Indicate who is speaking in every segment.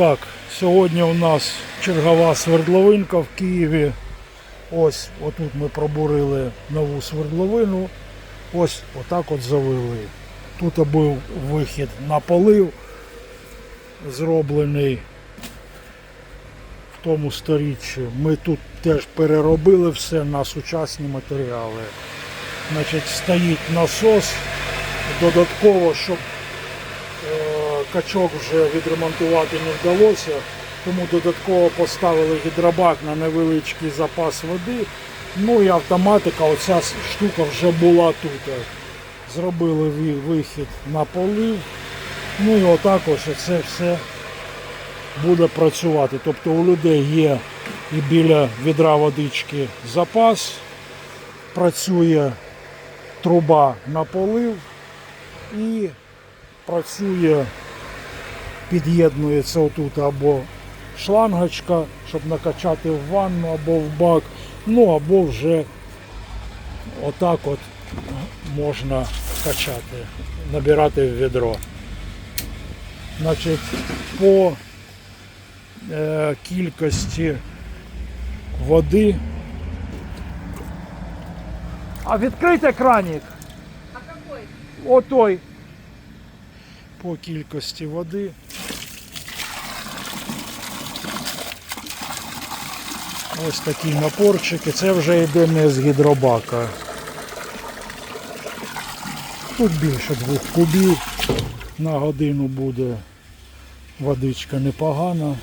Speaker 1: так, сьогодні у нас чергова свердловинка в Києві. Ось отут ми пробурили нову свердловину. Ось отак от завели. Тут був вихід на полив, зроблений в тому сторіччі. Ми тут теж переробили все на сучасні матеріали. Значить, стоїть насос. Додатково, щоб качок вже відремонтувати не вдалося, тому додатково поставили гідробак на невеличкий запас води. Ну і автоматика, оця штука вже була тут. Зробили вихід на полив. Ну і отак ось це все буде працювати. Тобто у людей є і біля відра водички запас, працює труба на полив і працює, під'єднується отут або шлангочка, щоб накачати в ванну або в бак, ну або вже отак от можна качати, набирати в відро. Значить, по е, кількості води. А відкрийте кранік.
Speaker 2: А какой?
Speaker 1: Отой. По кількості води. Ось такі напорчики. Це вже йде не з гідробака. Тут більше двох кубів. На годину буде водичка непогана.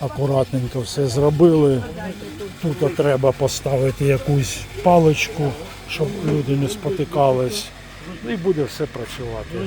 Speaker 1: Акуратненько все зробили. Тут треба поставити якусь паличку, щоб люди не спотикались. І буде все працювати.